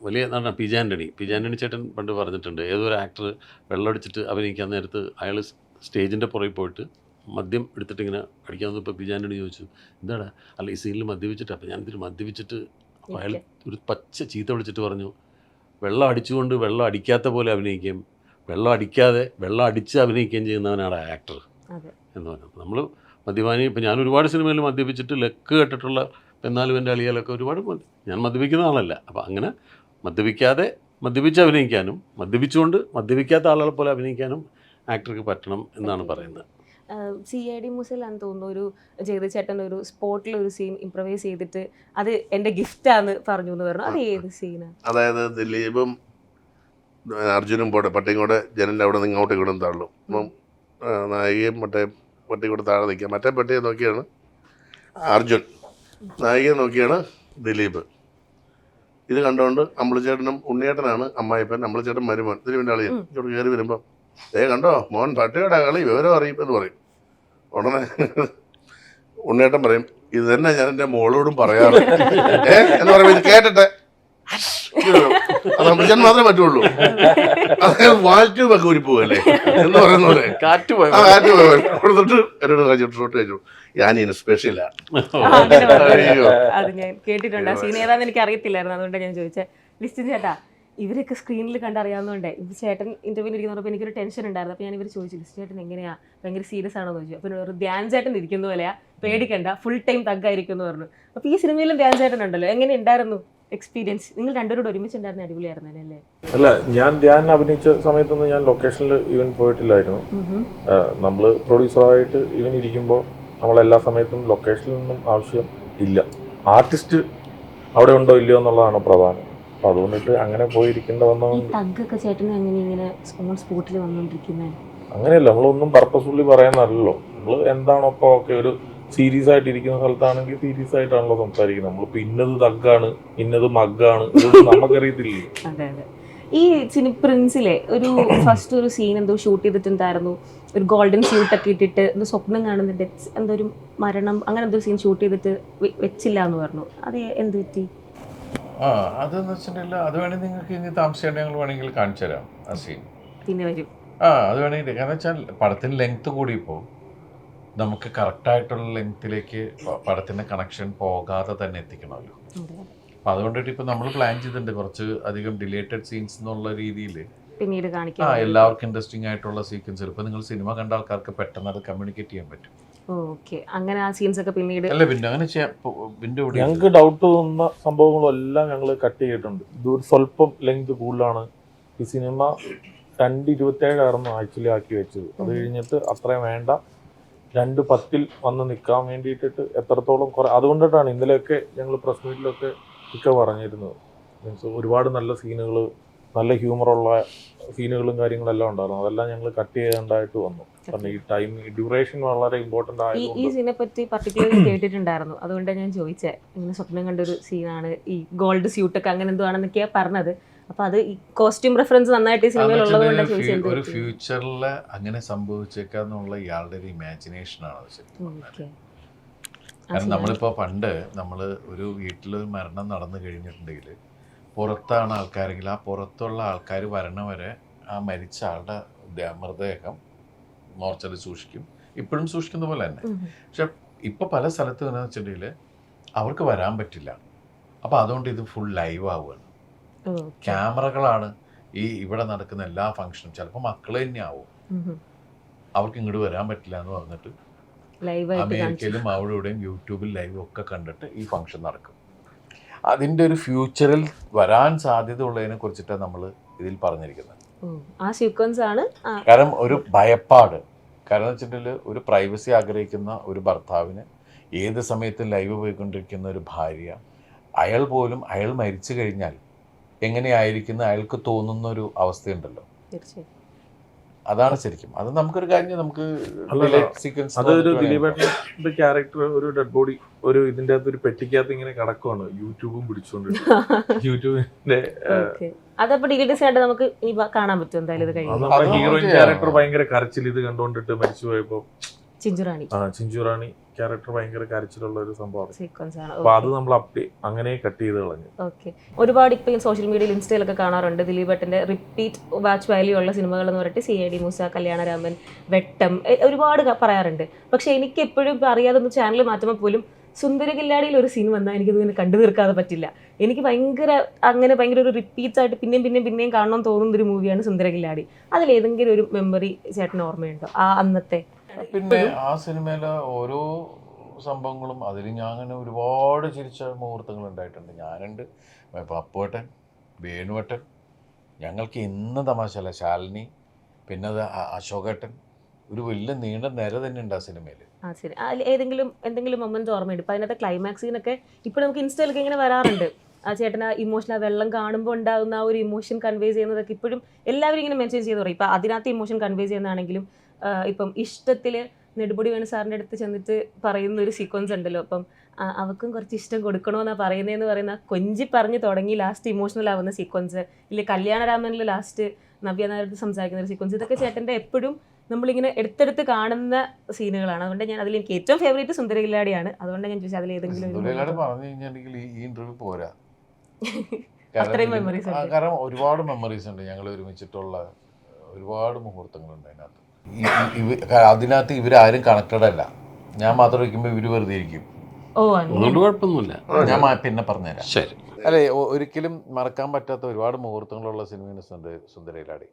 വലിയ നടന P J Antony P J Antony ചേട്ടൻ പണ്ട് പറഞ്ഞിട്ടുണ്ട് ഏതൊരു ആക്ടർ വെള്ളമടിച്ചിട്ട് അഭിനയിക്കാൻ നേരത്ത് അയാൾ സ്റ്റേജിന്റെ പുറകിൽ പോയിട്ട് മദ്യം എടുത്തിട്ട് ഇങ്ങനെ അടിക്കാൻ വന്നപ്പോൾ പി ജെ ആന്റണി ചോദിച്ചു എന്താടാ? അല്ല ഈ സീനിൽ മദ്യപിച്ചിട്ട് അപ്പോൾ ഞാനിതിൽ മദ്യപിച്ചിട്ട് അപ്പോൾ അയാൾ ഒരു പച്ച ചീത്ത വിളിച്ചിട്ട് പറഞ്ഞു വെള്ളം അടിച്ചുകൊണ്ട് വെള്ളം അടിക്കാത്ത പോലെ അഭിനയിക്കുകയും വെള്ളം അടിക്കാതെ വെള്ളം അടിച്ച് അഭിനയിക്കുകയും ചെയ്യുന്നവനാണ് ആക്ടർ എന്ന് പറഞ്ഞു. നമ്മൾ മദ്യപാനി ഇപ്പം ഞാൻ ഒരുപാട് സിനിമയിൽ മദ്യപിച്ചിട്ട് ലക്ക് കേട്ടിട്ടുള്ള എന്നാലും എന്റെ അളിയാലൊക്കെ ഒരുപാട് ഞാൻ മദ്യപിക്കുന്ന ആളല്ല. അപ്പം അങ്ങനെ മദ്യപിക്കാതെ മദ്യപിച്ച് അഭിനയിക്കാനും മദ്യപിച്ചുകൊണ്ട് മദ്യപിക്കാത്ത ആളുകളെ പോലെ അഭിനയിക്കാനും ആക്ടർക്ക് പറ്റണം എന്നാണ് പറയുന്നത്. സി ഐ ഡി മൂസിലാന്ന് തോന്നുന്നു ഒരു ജഗതി ചേട്ടൻ ഒരു സ്പോട്ടിൽ ഒരു സീൻ ഇംപ്രവൈസ് ചെയ്തിട്ട് അത് എന്റെ ഗിഫ്റ്റാന്ന് പറഞ്ഞു എന്ന് പറഞ്ഞു. അത് ഏത് സീനാണ് അതായത് ദിലീപും അർജുനും പോട്ടെ പട്ടിയും കൂടെ ജനലിന്റെ അവിടെ നിന്ന് ഇങ്ങോട്ട് ഇങ്ങോട്ടും തള്ളും. അപ്പം നായികയും മറ്റേ പട്ടി കൂടെ താഴെ നിൽക്കുക. മറ്റേ പട്ടിയെ നോക്കിയാണ് അർജുൻ. നായികയെ നോക്കിയാണ് ദിലീപ്. ഇത് കണ്ടുകൊണ്ട് അമ്പളച്ചേട്ടനും ഉണ്ണിയേട്ടനാണ് അമ്മായിപ്പൻ അമ്പളച്ചേട്ടൻ മരുമോൻ. ദിലീപിന്റെ അളിയൻ ഇങ്ങോട്ട് കയറി വരുമ്പം ഏ കണ്ടോ മോൻ പട്ടിയുടെ കളി വിവരം അറിയും എന്ന് പറയും. ഉടനെ ഉണ്ണിയേട്ടൻ പറയും ഇത് തന്നെ ഞാൻ എന്റെ മോളോടും പറയാറ്. ഏ? എന്ന് പറയുമ്പോൾ ഇത് കേട്ടിട്ട് അമ്പിളിച്ചേട്ടൻ മാത്രമേ പറ്റുള്ളൂ. അതായത് ഒക്കെ ഊരി പോവല്ലേ? എന്ന് പറയുന്ന പോലെ. കാറ്റ് കാറ്റ് കൊടുത്തിട്ട് എന്നോട് കഴിച്ചിട്ട് ഷോട്ട് കഴിച്ചു ഞാൻ ഇതിന് സ്പെഷ്യലാ അത് ഞാൻ കേട്ടിട്ടുണ്ട്. ആ സീൻ ഏതാന്ന് എനിക്ക് അറിയത്തില്ലായിരുന്നു. അതുകൊണ്ട് ഞാൻ ചോദിച്ചത് ലിസ്റ്റ് ചേട്ടാ ഇവരൊക്കെ സ്ക്രീനിൽ കണ്ടറിയാവുന്നതുകൊണ്ട് ഇത് ചേട്ടൻ ഇന്റർവ്യൂ ഇരിക്കുന്നപ്പോൾ എനിക്കൊരു ടെൻഷൻ ഉണ്ടായിരുന്നു. അപ്പോൾ ഞാൻ ഇവർ ചോദിച്ചു ലിസ്റ്റ് ചേട്ടൻ എങ്ങനെയാ? ഭയങ്കര സീരിയസ് ആണോ? എന്ന് ചോദിച്ചു. അപ്പോൾ ഒരു ധ്യാൻ ചേട്ടൻ ഇരിക്കുന്ന പോലെയാ. പേടിക്കണ്ട. ഫുൾ ടൈം തഗ്ഗായിരിക്കും എന്ന് പറഞ്ഞു. അപ്പോൾ ഈ സിനിമയിലും ധ്യാൻ ചേട്ടൻ ഉണ്ടല്ലോ. എങ്ങനെ ഉണ്ടായിരുന്നു? എക്സ്പീരിയൻസ് നിങ്ങൾ രണ്ടുപേരോട് ഒരുമിച്ച് ഉണ്ടായിരുന്ന അടിപൊളിയായിരുന്നു അല്ലേ? അല്ല ഞാൻ ഞാൻ അഭിനയിച്ച സമയത്തൊന്നും ഞാൻ ലൊക്കേഷനിൽ ഈവൻ പോയിട്ടില്ലായിരുന്നു. നമ്മൾ പ്രൊഡ്യൂസറായിട്ട് ഈവൻ ഇരിക്കുമ്പോൾ നമ്മൾ എല്ലാ സമയത്തും ലൊക്കേഷനിൽ നിന്നും ആവശ്യം ഇല്ല. ആർട്ടിസ്റ്റ് അവിടെ ഉണ്ടോ ഇല്ലയോ എന്നുള്ളതാണ് പ്രധാനം. അപ്പൊ അതുകൊണ്ടിട്ട് അങ്ങനെ പോയിരിക്കേണ്ട വന്ന ചേട്ടൻ എങ്ങനെ ഇങ്ങനെ ഓൺ സ്പോട്ടിൽ വന്നുകൊണ്ടിരിക്കുന്നത് അങ്ങനെയല്ല നമ്മളൊന്നും പർപ്പസ്ഫുള്ളി പറയാനല്ലോ നമ്മൾ എന്താണോ ഇപ്പോൾ ഒക്കെ ഒരു സീരിയസ് ആയിട്ട് ഇരിക്കുന്ന സ്ഥലത്താണെങ്കിൽ സീരിയസ് ആയിട്ടാണല്ലോ സംസാരിക്കുന്നത്. നമ്മൾ ഇന്നത് തഗ്ഗാണ് ഇന്നത് മഗ്ഗാണ് ഇതൊന്നും നമുക്കറിയത്തില്ലേ? അതെ അതെ. ഈ സിനി പ്രിൻസിലെ ഒരു ഫസ്റ്റ് ഒരു സീൻ എന്തോ ഷൂട്ട് ചെയ്തിട്ടുണ്ടായിരുന്നു. ഒരു ഗോൾഡൻ സ്യൂട്ട് ഒക്കെ ഇട്ടിട്ട് എന്തോ സ്വപ്നം കാണുന്നുണ്ട്. എന്തോ ഒരു മരണം അങ്ങനെ എന്തോ സീൻ ഷൂട്ട് ചെയ്തിട്ട് വെച്ചില്ല എന്ന് പറഞ്ഞു. അത് എന്ത് പറ്റി? ആ അതെന്ന് വെച്ചിട്ടുണ്ടെങ്കിൽ അത് വേണമെങ്കിൽ നിങ്ങൾക്ക് ഇനി താമസിക്കേണ്ട ഞങ്ങൾ വേണമെങ്കിൽ കാണിച്ചു തരാം ആ സീൻ പിന്നെ വരും. ആ അത് വേണമെങ്കിൽ കാരണം വെച്ചാൽ പടത്തിന് ലെങ്ത് കൂടിയപ്പോൾ നമുക്ക് കറക്റ്റായിട്ടുള്ള ലെങ്ത്തിലേക്ക് പടത്തിന്റെ കണക്ഷൻ പോകാതെ തന്നെ എത്തിക്കണമല്ലോ. അപ്പൊ അതുകൊണ്ടിട്ട് ഇപ്പം നമ്മൾ പ്ലാൻ ചെയ്തിട്ടുണ്ട് കുറച്ച് അധികം ഡിലേറ്റഡ് സീൻസ് എന്നുള്ള രീതിയിൽ പിന്നീട് ആ എല്ലാവർക്കും ഇൻട്രസ്റ്റിംഗ് ആയിട്ടുള്ള സീക്വൻസ് ഇപ്പൊ നിങ്ങൾ സിനിമ കണ്ട ആൾക്കാർക്ക് പെട്ടെന്ന് അത് കമ്മ്യൂണിക്കേറ്റ് ചെയ്യാൻ പറ്റും. ഓക്കെ അങ്ങനെ ആ സീൻസ് ഒക്കെ പിന്നീട് അല്ല പിന്നെ അങ്ങനെ ഞങ്ങൾക്ക് ഡൗട്ട് തോന്നുന്ന സംഭവങ്ങളെല്ലാം ഞങ്ങൾ കട്ട് ചെയ്തിട്ടുണ്ട്. ഇത് ഒരു സ്വല്പം ലെങ്ത് കൂടുതലാണ്. ഈ സിനിമ രണ്ട് ഇരുപത്തേഴായിരുന്നു ആക്ച്വലി ആക്കി വെച്ചത്. അത് കഴിഞ്ഞിട്ട് അത്രയും വേണ്ട. രണ്ട് പത്തിൽ വന്ന് നിൽക്കാൻ വേണ്ടിയിട്ടിട്ട് എത്രത്തോളം കുറെ അതുകൊണ്ടിട്ടാണ് ഇന്നലെയൊക്കെ ഞങ്ങൾ പ്രസ് മീറ്റിലൊക്കെ ഒക്കെ പറഞ്ഞിരുന്നത്. മീൻസ് ഒരുപാട് നല്ല സീനുകൾ നല്ല ഹ്യൂമറുള്ള സീനുകളും കാര്യങ്ങളെല്ലാം ഉണ്ടായിരുന്നു. അതെല്ലാം ഞങ്ങൾ കട്ട് ചെയ്യേണ്ടതായിട്ട് വന്നു. കാരണം ഈ ടൈം ഡ്യൂറേഷൻ വളരെ ഇമ്പോർട്ടന്റ് ഈ ഈ സീനെ പറ്റി പർട്ടിക്കുലർലി കേട്ടിട്ടുണ്ടായിരുന്നു. അതുകൊണ്ടാണ് ഞാൻ ചോദിച്ചത് ഇങ്ങനെ സ്വപ്നം കണ്ടൊരു സീനാണ് ഈ ഗോൾഡ് സ്യൂട്ടൊക്കെ അങ്ങനെ എന്തോ ആണെന്നൊക്കെയാ പറഞ്ഞത്. അപ്പൊ അത് ഈ കോസ്റ്റ്യൂം റെഫറൻസ് നന്നായിട്ട് ഈ സിനിമയിൽ ഉള്ളത് കൊണ്ടാണ് ചോദിച്ചത് ഒരു ഫ്യൂച്ചറിൽ അങ്ങനെ സംഭവിച്ചേക്കാന്നുള്ള ഇയാളുടെ ഒരു ഇമാജിനേഷൻ ആണ് ശരിക്കും. കാരണം നമ്മളിപ്പോൾ പണ്ട് നമ്മൾ ഒരു വീട്ടിൽ ഒരു മരണം നടന്നു കഴിഞ്ഞിട്ടുണ്ടെങ്കിൽ പുറത്താണ് ആൾക്കാരെങ്കിൽ ആ പുറത്തുള്ള ആൾക്കാർ വരണ വരെ ആ മരിച്ച ആളുടെ മൃതദേഹം മോർച്ചറി സൂക്ഷിക്കും. ഇപ്പോഴും സൂക്ഷിക്കുന്ന പോലെ തന്നെ. പക്ഷെ ഇപ്പോൾ പല സ്ഥലത്ത് എന്ന് വെച്ചിട്ടുണ്ടെങ്കിൽ അവർക്ക് വരാൻ പറ്റില്ല. അപ്പോൾ അതുകൊണ്ട് ഇത് ഫുൾ ലൈവ് ആവുകയാണ്. ക്യാമറകളാണ് ഈ ഇവിടെ നടക്കുന്ന എല്ലാ ഫംഗ്ഷനും ചിലപ്പോൾ മക്കൾ തന്നെ ആവും അവർക്ക് ഇങ്ങോട്ട് വരാൻ പറ്റില്ല എന്ന് പറഞ്ഞിട്ട് അമേരിക്കയിലും അവിടെ ഇവിടെയും യൂട്യൂബിൽ ലൈവ് ഒക്കെ കണ്ടിട്ട് ഈ ഫംഗ്ഷൻ നടക്കും. അതിന്റെ ഒരു ഫ്യൂച്ചറിൽ വരാൻ സാധ്യത ഉള്ളതിനെ കുറിച്ചിട്ടാണ് നമ്മൾ ഇതിൽ പറഞ്ഞിരിക്കുന്നത്. ആ സീക്വൻസ് ആണ് കാരണം ഒരു ഭയപ്പാട്. കാരണം വെച്ചിട്ടുണ്ടെങ്കിൽ ഒരു പ്രൈവസി ആഗ്രഹിക്കുന്ന ഒരു ഭർത്താവിന് ഏത് സമയത്തും ലൈവ് പോയിക്കൊണ്ടിരിക്കുന്ന ഒരു ഭാര്യ അയാൾ പോലും അയാൾ മരിച്ചു കഴിഞ്ഞാൽ എങ്ങനെയായിരിക്കുന്ന അയാൾക്ക് തോന്നുന്ന ഒരു അവസ്ഥയുണ്ടല്ലോ അതാണ് ശരിക്കും. അത് നമുക്കൊരു കാര്യം നമുക്ക് അതൊരു ക്യാരക്ടർ ഒരു ഡെഡ് ബോഡി ഒരു ഇതിന്റെ അകത്ത് ഒരു പെട്ടിക്കകത്ത് ഇങ്ങനെ കിടക്കുവാണ്. യൂട്യൂബും പിടിച്ചോണ്ട് യൂട്യൂബിന്റെ ഓക്കെ. അതപ്പോ ആയിട്ട് നമുക്ക് ഇനി കാണാൻ പറ്റും എന്തായാലും ഇത് ഹീറോയിൻ ക്യാരക്ടർ ഭയങ്കര കരച്ചിൽ ഇത് കണ്ടോണ്ടിട്ട് മരിച്ചു പോയപ്പോ ചിഞ്ചുറാണി. ആ ചിഞ്ചുറാണി. ക്യാരക്ടർ ഭയങ്കര കരച്ചിലുള്ള ഒരു സംഭവമാണ്. സീക്വൻസ് ആണ്. അപ്പൊ അത് നമ്മൾ അപ്ഡേറ്റ് അങ്ങനെ കട്ട് ചെയ്ത് കളഞ്ഞു. ഓക്കെ ഒരുപാട് ഇപ്പം സോഷ്യൽ മീഡിയയിൽ ഇൻസ്റ്റയിലൊക്കെ കാണാറുണ്ട്. ദിലീപ് ഭട്ടിന്റെ റിപ്പീറ്റ് വാച്ച് വാല്യൂ ഉള്ള സിനിമകൾ എന്ന് പറഞ്ഞിട്ട് C I D Moosa Kalyanaraman Vettam ഒരുപാട് പറയാറുണ്ട്. പക്ഷെ എനിക്ക് എപ്പോഴും അറിയാതെ ഒന്ന് ചാനൽ മാറ്റുമ്പോൾ പോലും സുന്ദര കില്ലാടിയിൽ ഒരു സീൻ വന്നാൽ എനിക്കത് ഇങ്ങനെ കണ്ടു തീർക്കാതെ പറ്റില്ല. എനിക്ക് ഭയങ്കര അങ്ങനെ ഭയങ്കര ഒരു റിപ്പീറ്റ് ആയിട്ട് പിന്നെയും പിന്നെയും പിന്നെയും കാണണം തോന്നുന്ന ഒരു മൂവിയാണ് സുന്ദര കില്ലാടി. അതിൽ ഏതെങ്കിലും ഒരു മെമ്മറി ചേട്ടന് ഓർമ്മയുണ്ടോ? ആ അന്നത്തെ പിന്നെ ആ സിനിമയിലെ ഓരോ സംഭവങ്ങളും അതിൽ ഞാൻ അങ്ങനെ ഒരുപാട് ചിരിച്ച മുഹൂർത്തങ്ങൾ ഉണ്ടായിട്ടുണ്ട്. ഞാനുണ്ട് പപ്പുവേട്ടൻ വേണുവേട്ടൻ ഞങ്ങൾക്ക് ഇന്ന് തമാശല്ല ശാലിനി പിന്നെ അത് അശോകേട്ടൻ. ഒരു വലിയ നീണ്ട നിര തന്നെ ഉണ്ട് ആ സിനിമയിൽ ആ ശരി ഏതെങ്കിലും എന്തെങ്കിലും മൊമെന്റ് ഓർമ്മയുണ്ട്? ഇപ്പം ക്ലൈമാക്സ് സീനൊക്കെ ഇപ്പോൾ നമുക്ക് ഇൻസ്റ്റയിലൊക്കെ ഇങ്ങനെ വരാറുണ്ട്. ആ ചേട്ടൻ ആ ഇമോഷൻ ആ വെള്ളം കാണുമ്പോൾ ഉണ്ടാകുന്ന ആ ഒരു ഇമോഷൻ കൺവേ ചെയ്യുന്നതൊക്കെ ഇപ്പോഴും എല്ലാവരും ഇങ്ങനെ മെൻഷൻ ചെയ്ത് പറയും. ഇപ്പം അതിനകത്ത് ഇമോഷൻ കൺവേ ചെയ്യുന്നതാണെങ്കിലും ഇപ്പം ഇഷ്ടത്തിൽ നെടുപൊടി വേണു സാറിന്റെ അടുത്ത് ചെന്നിട്ട് പറയുന്ന ഒരു സീക്വൻസ് ഉണ്ടല്ലോ. അപ്പം അവർക്കും അവക്കും കുറച്ച് ഇഷ്ടം കൊടുക്കണമെന്നാണ് പറയുന്നതെന്ന് പറയുന്ന കൊഞ്ചി പറഞ്ഞ് തുടങ്ങി ലാസ്റ്റ് ഇമോഷണൽ ആവുന്ന സീക്വൻസ് ഇല്ല കല്യാണരാമനിൽ ലാസ്റ്റ് നവ്യ നായരുടെ സംസാരിക്കുന്ന ഒരു സീക്വൻസ് ഇതൊക്കെ ചേട്ടന്റെ എപ്പോഴും നമ്മളിങ്ങനെ എടുത്തെടുത്ത് കാണുന്ന സീനുകളാണ് അതുകൊണ്ട് ഞാൻ അതിൽ എനിക്ക് ഏറ്റവും ഫേവറേറ്റ് സുന്ദരകില്ലാടിയാണ് അതുകൊണ്ട് ഞാൻ ചോദിച്ചത് അതിൽ ഏതെങ്കിലും ഒരു സുന്ദരയിലാട് moment. പറഞ്ഞു കഴിഞ്ഞിട്ടുണ്ടെങ്കിൽ ഈ ഈ ഇന്റർവ്യൂ പോരാ. അത്രയും. കാരണം ഒരുപാട് മെമ്മറീസ് ഉണ്ട് ഞങ്ങൾ ഒരുമിച്ചിട്ടുള്ള ഒരുപാട് മുഹൂർത്തങ്ങളുണ്ട് അതിനകത്ത്. അതിനകത്ത് ഇവരാരും കണക്റ്റഡ് അല്ല ഞാൻ മാത്രം ഇരിക്കുമ്പോൾ ഇവർ വെറുതെ ഇരിക്കും. ഓ അതുകൊണ്ട് അങ്ങനെ കുഴപ്പമൊന്നുമില്ല ഞാൻ മാ- പിന്നെ പറഞ്ഞുതരാം. ശരി. അല്ലെ ഒ- ഒരിക്കലും മറക്കാൻ പറ്റാത്ത ഒരുപാട് മുഹൂർത്തങ്ങളുള്ള സിനിമയാണ് സുന്ദര സുന്ദരയിലാടി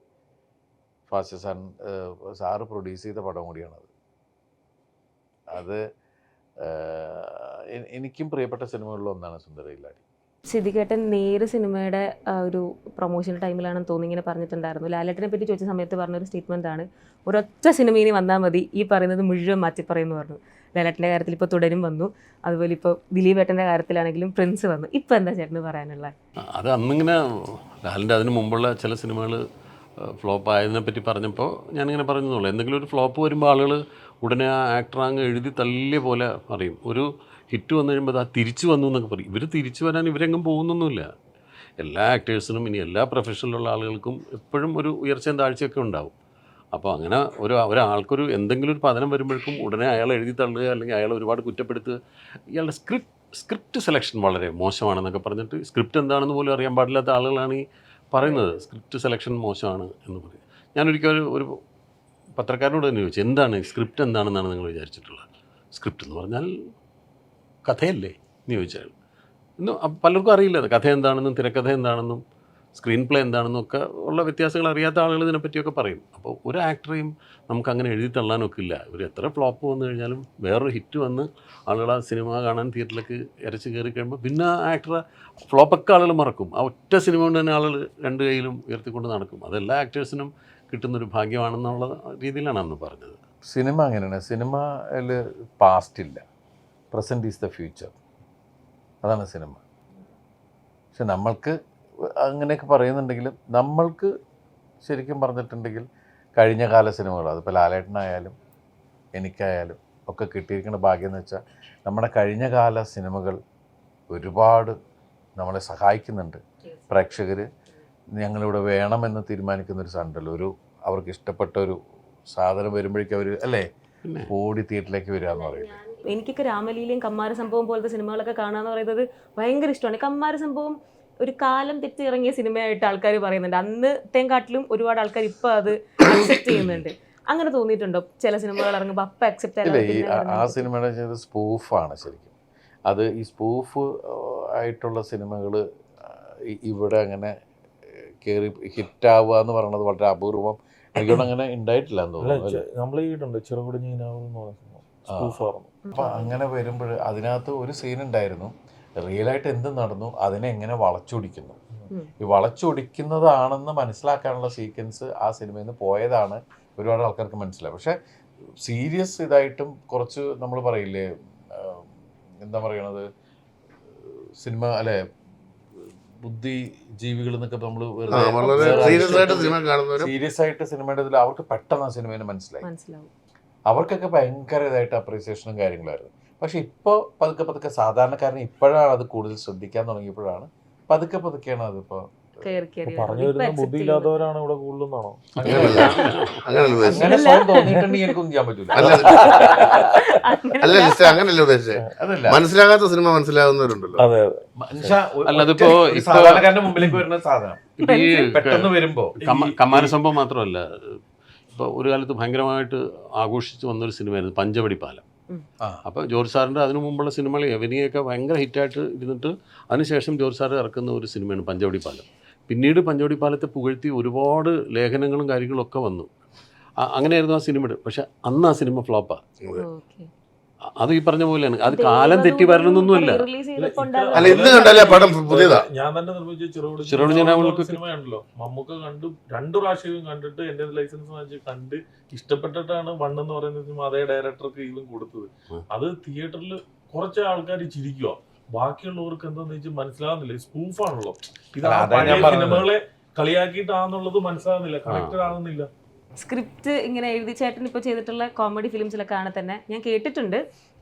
ഫാസ്റ്റ് സാൻ സാറ് പ്രൊഡ്യൂസ് ചെയ്ത പടം കൂടിയാണത്. അത് ഏഹ്, എ- എനിക്കും പ്രിയപ്പെട്ട സിനിമകളിൽ ഒന്നാണ് സുന്ദരയിലാടി സിദ്ദിഖേട്ടൻ നേര് സിനിമയുടെ ഒരു പ്രൊമോഷൻ ടൈമിലാണെന്ന് തോന്നി ഇങ്ങനെ പറഞ്ഞിട്ടുണ്ടായിരുന്നു. ലാലേട്ടനെ പറ്റി ചോദിച്ച സമയത്ത് പറഞ്ഞൊരു സ്റ്റേറ്റ്മെന്റ് ആണ് ഒരൊറ്റ സിനിമ ഇനി വന്നാൽ മതി ഈ പറയുന്നത് മുഴുവൻ മാറ്റി പറയുമെന്ന് പറഞ്ഞു. ലാലേട്ടന്റെ കാര്യത്തിൽ ഇപ്പോൾ തുടരും വന്നു. അതുപോലെ ഇപ്പോൾ ദിലീപ് ഏട്ടന്റെ കാര്യത്തിലാണെങ്കിലും പ്രിൻസ് വന്നു. ഇപ്പോൾ എന്താ ചേട്ടന് പറയാനുള്ള? അത് അന്നിങ്ങനെ ലാലിന്റെ അതിന് മുമ്പുള്ള ചില സിനിമകൾ ഫ്ലോപ്പ് ആയതിനെ പറ്റി പറഞ്ഞപ്പോൾ ഞാനിങ്ങനെ പറഞ്ഞതുള്ളൂ എന്തെങ്കിലും ഒരു ഫ്ലോപ്പ് വരുമ്പോൾ ആളുകൾ ഉടനെ ആ ആക്ടർ അങ്ങ് എഴുതി തള്ളിയ പോലെ അറിയും ഒരു ഹിറ്റ് വന്നു കഴിയുമ്പോൾ ആ തിരിച്ചു വന്നു എന്നൊക്കെ പറയും. ഇവർ തിരിച്ചു വരാൻ ഇവരെങ്ങും പോകുന്നൊന്നുമില്ല. എല്ലാ ആക്ടേഴ്സിനും ഇനി എല്ലാ പ്രൊഫഷനിലുള്ള ആളുകൾക്കും എപ്പോഴും ഒരു ഉയർച്ചയും താഴ്ചയൊക്കെ ഉണ്ടാവും. അപ്പോൾ അങ്ങനെ ഒരു ഒരാൾക്കൊരു എന്തെങ്കിലും ഒരു പതനം വരുമ്പോഴേക്കും ഉടനെ അയാൾ എഴുതി തള്ളുക അല്ലെങ്കിൽ അയാൾ ഒരുപാട് കുറ്റപ്പെടുത്തുക. ഇയാളുടെ സ്ക്രിപ്റ്റ് സ്ക്രിപ്റ്റ് സെലക്ഷൻ വളരെ മോശമാണെന്നൊക്കെ പറഞ്ഞിട്ട് സ്ക്രിപ്റ്റ് എന്താണെന്ന് പോലും അറിയാൻ പാടില്ലാത്ത ആളുകളാണ് ഈ പറയുന്നത്. സ്ക്രിപ്റ്റ് സെലക്ഷൻ മോശമാണ് എന്ന് പറയും. ഞാനൊരിക്കൽ ഒരു ഒരു പത്രക്കാരനോട് തന്നെ ചോദിച്ചു എന്താണ്? സ്ക്രിപ്റ്റ് എന്താണെന്നാണ് നിങ്ങൾ വിചാരിച്ചിട്ടുള്ളത്? സ്ക്രിപ്റ്റ് എന്ന് പറഞ്ഞാൽ കഥയല്ലേ എന്ന് ചോദിച്ചാൽ. ഇന്ന് പലർക്കും അറിയില്ല കഥ എന്താണെന്നും തിരക്കഥ എന്താണെന്നും സ്ക്രീൻ പ്ലേ എന്താണെന്നും ഒക്കെ ഉള്ള വ്യത്യാസങ്ങൾ അറിയാത്ത ആളുകൾ ഇതിനെപ്പറ്റിയൊക്കെ പറയും. അപ്പോൾ ഒരു ആക്ടറെയും നമുക്ക് അങ്ങനെ എഴുതി തള്ളാനൊക്കെ ഇല്ല. ഒരു എത്ര ഫ്ലോപ്പ് വന്നു കഴിഞ്ഞാലും വേറൊരു ഹിറ്റ് വന്ന് ആളുകൾ ആ സിനിമ കാണാൻ തിയേറ്ററിലേക്ക് ഇരച്ച് കയറി കഴിയുമ്പോൾ പിന്നെ ആ ആക്ടറെ ഫ്ലോപ്പൊക്കെ ആളുകൾ മറക്കും. ആ ഒറ്റ സിനിമ കൊണ്ട് തന്നെ ആളുകൾ രണ്ട് കയ്യിലും ഉയർത്തിക്കൊണ്ട് നടക്കും. അതെല്ലാ ആക്ടേഴ്സിനും കിട്ടുന്നൊരു ഭാഗ്യമാണെന്നുള്ള രീതിയിലാണ് അന്ന് പറഞ്ഞത്. സിനിമ അങ്ങനെയാണ്. സിനിമയിൽ പാസ്റ്റ് ഇല്ല. Present is the future. അതാണ് സിനിമ. പക്ഷെ നമ്മൾക്ക് അങ്ങനെയൊക്കെ പറയുന്നുണ്ടെങ്കിലും നമ്മൾക്ക് ശരിക്കും പറഞ്ഞിട്ടുണ്ടെങ്കിൽ കഴിഞ്ഞ കാല സിനിമകൾ അതിപ്പോൾ ലാലേട്ടനായാലും എനിക്കായാലും ഒക്കെ കിട്ടിയിരിക്കുന്ന ഭാഗ്യം എന്ന് വെച്ചാൽ നമ്മുടെ കഴിഞ്ഞ കാല സിനിമകൾ ഒരുപാട് നമ്മളെ സഹായിക്കുന്നുണ്ട്. പ്രേക്ഷകർ ഞങ്ങളിവിടെ വേണമെന്ന് തീരുമാനിക്കുന്ന ഒരു സാധനമുണ്ടല്ലോ. ഒരു അവർക്ക് ഇഷ്ടപ്പെട്ട ഒരു സാധനം വരുമ്പോഴേക്കും അവർ അല്ലേ. ഓടി തിയേറ്ററിലേക്ക് വരിക എന്ന് പറയുന്നത്. എനിക്കൊക്കെ രാമലീലയും കമ്മാര സംഭവം പോലത്തെ സിനിമകളൊക്കെ കാണാന്ന് പറയുന്നത് ഭയങ്കര ഇഷ്ടമാണ്. കമ്മാര സംഭവം ഒരു കാലം തെറ്റി ഇറങ്ങിയ സിനിമയായിട്ട് ആൾക്കാർ പറയുന്നുണ്ട്. അന്നത്തെക്കാട്ടിലും ഒരുപാട് ആൾക്കാർ ഇപ്പൊ അത് അക്സെപ്റ്റ് ചെയ്യുന്നുണ്ട്. അങ്ങനെ തോന്നിയിട്ടുണ്ടോ? ചില സിനിമകൾ ഇറങ്ങുമ്പോൾ അപ്പൊ അക്സെപ്റ്റ് ആ- സിനിമയുടെ സ്പൂഫ് സ്പൂഫാണ് ശരിക്കും. അത് ഈ സ്പൂഫ് ആയിട്ടുള്ള സിനിമകൾ ഇവിടെ അങ്ങനെ കയറി ഹിറ്റാവുക എന്ന് പറയുന്നത് വളരെ അപൂർവം. എനിക്കൊന്നും അങ്ങനെ ഉണ്ടായിട്ടില്ല എന്ന് തോന്നുന്നു? നമ്മൾ ഈ ഇട്ടുണ്ട് ചെറുകുടിഞ്ഞ ഇനാവ് എന്ന് സ്പൂഫായിരുന്നു അപ്പൊ അങ്ങനെ വരുമ്പോൾ അതിനകത്ത് ഒരു സീൻ ഉണ്ടായിരുന്നു റിയലായിട്ട് എന്ത് നടന്നു? അതിനെ എങ്ങനെ വളച്ചൊടിക്കുന്നു? ഈ വളച്ചൊടിക്കുന്നതാണെന്ന് മനസ്സിലാക്കാനുള്ള സീക്വൻസ് ആ സിനിമയിൽ നിന്ന് പോയതാണ് ഒരുപാട് ആൾക്കാർക്ക് മനസ്സിലായി പക്ഷെ സീരിയസ് ഇതായിട്ടും കുറച്ച് നമ്മൾ പറയില്ലേ എന്താ പറയണത്? സിനിമ അല്ലെ? ബുദ്ധി ജീവികൾ എന്നൊക്കെ നമ്മൾ വളരെ സീരിയസ് ആയിട്ട് സിനിമ കാണുന്നവരും സീരിയസ് ആയിട്ട് സിനിമയുടെ ഇതിൽ അവർക്ക് പെട്ടെന്ന് ആ സിനിമയിൽ മനസ്സിലായി. മനസ്സിലാവും. അവർക്കൊക്കെ ഭയങ്കര ഇതായിട്ട് അപ്രീസിയേഷനും കാര്യങ്ങളായിരുന്നു. പക്ഷെ ഇപ്പോൾ പതുക്കെ പതുക്കെ സാധാരണക്കാരന് ഇപ്പോഴാണ് അത് കൂടുതൽ ശ്രദ്ധിക്കാൻ തുടങ്ങിയപ്പോഴാണ് പതുക്കെ പതുക്കെയാണ് അതിപ്പോ പറഞ്ഞു വരുന്ന accept ബുദ്ധിയില്ലാത്തവരാണ് ഇവിടെ കൂടുതലെന്നാണോ അല്ല. ലിസ്റ്റ് അങ്ങനല്ല ഉദ്ദേശിച്ചത്. അതല്ല. മനസ്സിലാകാത്ത സിനിമ മനസ്സിലാകുന്നവരുണ്ടല്ലോ. അതെ അതെ. അല്ല, അതിപ്പോ സാധാരണക്കാരന്റെ മുമ്പിലേക്ക് വരുന്ന സാധനം. ഈ പെട്ടെന്ന് വരുമ്പോ കമാന സംഭവം മാത്രമല്ല. ഇപ്പോൾ ഒരു കാലത്ത് ഭയങ്കരമായിട്ട് ആഘോഷിച്ച് വന്നൊരു സിനിമയായിരുന്നു പഞ്ചവടി പാലം. അപ്പോൾ ജോർജ് സാറിന്റെ അതിനു മുമ്പുള്ള സിനിമകൾ എവനിയൊക്കെ ഭയങ്കര ഹിറ്റായിട്ട് ഇരുന്നിട്ട് അതിനുശേഷം ജോർജ് സാർ ഇറക്കുന്ന ഒരു സിനിമയാണ് പഞ്ചവടി പാലം. പിന്നീട് പഞ്ചവടി പാലത്തെ പുകഴ്ത്തി ഒരുപാട് ലേഖനങ്ങളും കാര്യങ്ങളും ഒക്കെ വന്നു. അങ്ങനെയായിരുന്നു ആ സിനിമയുടെ. പക്ഷെ അന്ന് ആ സിനിമ ഫ്ലോപ്പാണ്. അത് ഈ പറഞ്ഞ പോലെയാണ്. അത് കാലം തെറ്റി വരണമെന്നൊന്നുമല്ല അല്ല. ഇന്ന് കണ്ടാലേ പടം പുതിയതാ. ഞാൻ തന്നെ നിർമ്മിച്ച ചെറുപുടി ചെറുകുടി ജനാവലിക്ക് സിനിമയാണല്ലോ മമ്മൂക്ക കണ്ടു രണ്ടു പ്രാവശ്യവും കണ്ടിട്ട് എന്റെ ലൈസൻസ് വാങ്ങിച്ച് കണ്ട് ഇഷ്ടപ്പെട്ടിട്ടാണ് വൺ എന്ന് പറയുന്ന സിനിമ അതേ ഡയറക്ടർക്ക് ഇതും കൊടുത്തത്. അത് തിയേറ്ററിൽ കുറച്ച് ആൾക്കാർ ചിരിക്കുക ബാക്കിയുള്ളവർക്ക് എന്താന്ന് വെച്ചാൽ മനസ്സിലാവുന്നില്ല. സ്പൂഫാണല്ലോ ഇത്. സിനിമകളെ കളിയാക്കിയിട്ടാന്നുള്ളത് മനസ്സിലാവുന്നില്ല. കണക്റ്റഡ് ആകുന്നില്ല സ്ക്രിപ്റ്റ് ഇങ്ങനെ എഴുതി ചേട്ടൻ ഇപ്പോൾ ചെയ്തിട്ടുള്ള കോമഡി ഫിലിംസിലൊക്കെ ആണ് തന്നെ. ഞാൻ കേട്ടിട്ടുണ്ട്.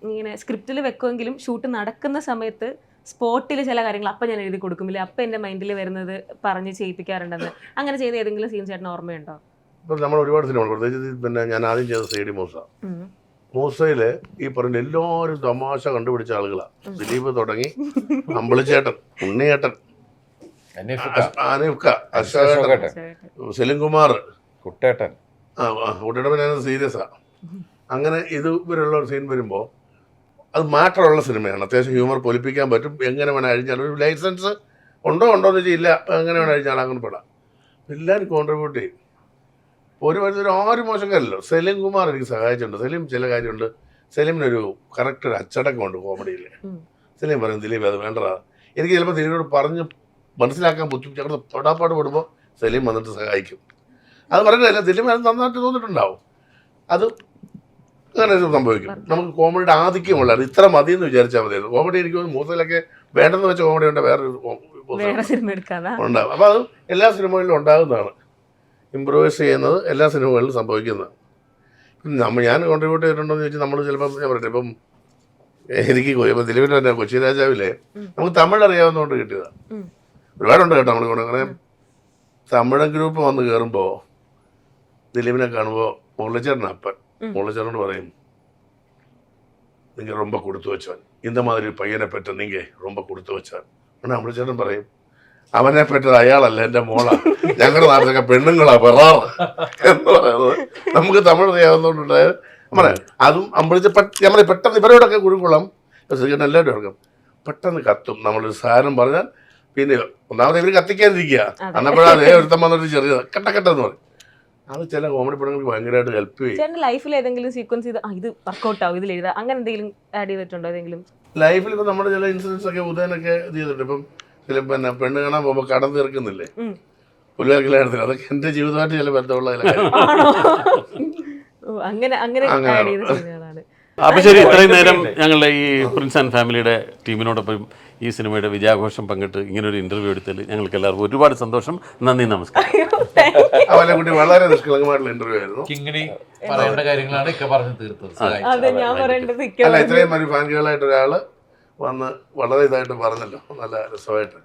ഇങ്ങനെ സ്ക്രിപ്റ്റിൽ വെക്കുമെങ്കിലും ഷൂട്ട് നടക്കുന്ന സമയത്ത് സ്പോട്ടിൽ ചില കാര്യങ്ങൾ അപ്പം ഞാൻ എഴുതി കൊടുക്കുമില്ല അപ്പം എന്റെ മൈൻഡിൽ വരുന്നത് പറഞ്ഞ് ചെയ്യിപ്പിക്കാറുണ്ടെന്ന്. അങ്ങനെ ചെയ്ത ഏതെങ്കിലും സീൻ ചേട്ടൻ ഓർമ്മയുണ്ടോ? ഇപ്പം നമ്മൾ ഒരുപാട് സിനിമകൾ പ്രത്യേകിച്ച് പിന്നെ ഞാൻ ആദ്യം ചെയ്ത സി ഡി മൂസ. മൂസയിൽ ഈ പറഞ്ഞ എല്ലാവരും തമാശ കണ്ടുപിടിച്ച ആളുകളാണ് ദിലീപ് തുടങ്ങി അമ്പളിച്ചേട്ടൻ ഉണ്ണിയേട്ടൻ അശോകേട്ടൻ അശോകേട്ടൻ, സെലിംകുമാർ കുട്ടേട്ടൻ. ആ കുട്ടേട്ടൻ പിന്നെ സീരിയസാ അങ്ങനെ ഇതുവരെയുള്ള ഇവരുള്ള ഒരു സീൻ വരുമ്പോൾ അത് മാറ്ററുള്ള സിനിമയാണ്. അത്യാവശ്യം ഹ്യൂമർ പൊലിപ്പിക്കാൻ പറ്റും. എങ്ങനെ വേണം അഴിഞ്ഞാൽ ഒരു ലൈസൻസ് ഉണ്ടോ ഉണ്ടോ എന്ന് വെച്ചാൽ ഇല്ല. എങ്ങനെ വേണം അഴിഞ്ഞാൽ അങ്ങനെ പെടാം. എല്ലാവരും കോൺട്രിബ്യൂട്ട് ചെയ്യും. ഒരു പരിധി ആരും മോശക്കാരല്ലോ സലീം കുമാർ എനിക്ക് സഹായിച്ചിട്ടുണ്ട്. സലീം ചില കാര്യമുണ്ട്. സലീമിനൊരു കറക്റ്റ് ഒരു അച്ചടക്കമുണ്ട് കോമഡിയിൽ. സലീം പറയും ദിലീപ് അത് വേണ്ടതാ എനിക്ക് ചിലപ്പോൾ ദിലീപിനോട് പറഞ്ഞ് മനസ്സിലാക്കാൻ ബുദ്ധിമുട്ട്. അവിടെ തൊടാപ്പാട് പെടുമ്പോൾ സലീം വന്നിട്ട് സഹായിക്കും. അത് പറയുന്നതല്ല ദിലീപ് നന്നായിട്ട് തോന്നിയിട്ടുണ്ടാവും. അത് അങ്ങനെ സംഭവിക്കും. നമുക്ക് കോമഡിയുടെ ആധിക്യമുള്ള ഇത്ര മതി എന്ന് വിചാരിച്ചാൽ മതി. കോമഡി എനിക്ക് മൂത്തലൊക്കെ മൂസയിലൊക്കെ വേണ്ടെന്ന് വെച്ച കോമഡി ഉണ്ട് വേറൊരു ഉണ്ടാവും അപ്പോൾ അത് എല്ലാ സിനിമകളിലും ഉണ്ടാകുന്നതാണ്. ഇമ്പ്രൂവൈസ് ചെയ്യുന്നത് എല്ലാ സിനിമകളിലും സംഭവിക്കുന്നത് നമ്മൾ ഞാൻ കോൺട്രിബ്യൂട്ട് ചെയ്തിട്ടുണ്ടോ എന്ന് ചോദിച്ചാൽ നമ്മൾ ചിലപ്പം ഞാൻ പറയട്ടെ ഇപ്പം എനിക്ക് ഇപ്പം ദിലീപിന്റെ തന്നെ കൊച്ചി രാജാവിലെ നമുക്ക് തമിഴ് അറിയാവുന്നതുകൊണ്ട് കിട്ടിയതാണ്. ഒരുപാടുണ്ട് കേട്ടോ നമ്മൾ അങ്ങനെ തമിഴൻ ഗ്രൂപ്പ് വന്ന് കയറുമ്പോൾ ദിലീപിനെ കാണുമ്പോൾ മുരളിച്ചേട്ടൻ അപ്പൻ ഉം. മുരളിച്ചേട്ടനോട് പറയും നിങ്ങൾ ரொம்ப കൊടുത്തു വെച്ചവൻ இந்த மாதிரி പയ്യനെ പെറ്റ നിങ്ങൾ ரொம்ப കൊടുത്തു വെച്ചവൻ ഉടനെ മുരളിച്ചേട്ടൻ പറയും അവനെ പെറ്റത് അയാളല്ല എൻ്റെ മോളാ ഞങ്ങളുടെ നാട്ടിലൊക്കെ പെണ്ണുങ്ങളാ പെറാറ് എന്ന് പറയുന്നത് നമുക്ക് തമിഴ് അറിയാവുന്നതുകൊണ്ടുണ്ടായ നമ്മളെ അതും അമ്പളിച്ച് ഞാൻ പറയും പെട്ടെന്ന് ഇവരോടൊക്കെ കുരുക്കുളം ശ്രീകണ്ഠൻ എല്ലാവരും എടുക്കും പെട്ടെന്ന് കത്തും നമ്മളൊരു സാധനം പറഞ്ഞാൽ പിന്നെ ഒന്നാമത് ഇവർ കത്തിക്കാതിരിക്കുക അതെ. അന്നപ്പോഴാ അതേ ഒരുത്തം വന്നിട്ട് ചെറിയ കെട്ട കെട്ടെന്ന് പറയും അത് ചില കോമഡി പടങ്ങൾക്ക് ഭയങ്കരമായിട്ട് ഹെൽപ്പ് ചെയ്യും. ചേട്ടന്റെ ലൈഫിൽ ഏതെങ്കിലും സീക്വൻസ് ചെയ്ത് ഇത് വർക്കൗട്ട് ആവും ഇതിൽ എഴുതാം അങ്ങനെ എന്തെങ്കിലും ആഡ് ചെയ്തിട്ടുണ്ടോ ഏതെങ്കിലും? ലൈഫിൽ ഇപ്പം നമ്മുടെ ചില ഇൻസിഡൻസ് ഒക്കെ ഉദയനൊക്കെ ഇത് ചെയ്തിട്ടുണ്ട്. ഇപ്പം ചില പിന്നെ പെണ്ണ് കാണാൻ പോകുമ്പോൾ കടം തീർക്കുന്നില്ലേ. പുള്ളിക്കാരത്തിലാണ് അതൊക്കെ എന്റെ ജീവിതമായിട്ട് ചില ബന്ധമുള്ള അങ്ങനെ അങ്ങനെ അപ്പൊ ശരി ഇത്രയും നേരം ഞങ്ങളുടെ ഈ പ്രിൻസ് ആൻഡ് ഫാമിലിയുടെ ടീമിനോടൊപ്പം ഈ സിനിമയുടെ വിജയാഘോഷം പങ്കിട്ട് ഇങ്ങനെ ഒരു ഇന്റർവ്യൂ എടുത്തതിൽ ഞങ്ങൾക്ക് എല്ലാവർക്കും ഒരുപാട് സന്തോഷം. നന്ദി നമസ്കാരം. കുട്ടി വളരെ നിഷ്കളങ്കമായിട്ടുള്ള ഇന്റർവ്യൂ ആയിരുന്നു. കിങ്ങിണി പറയേണ്ട കാര്യങ്ങളാണ് ഇക്ക പറഞ്ഞു തീർത്തത്. അല്ല ഇത്രയും ഒരു ഒരാൾ വന്ന് വളരെ ഇതായിട്ട് പറഞ്ഞല്ലോ. നല്ല രസമായിട്ട്.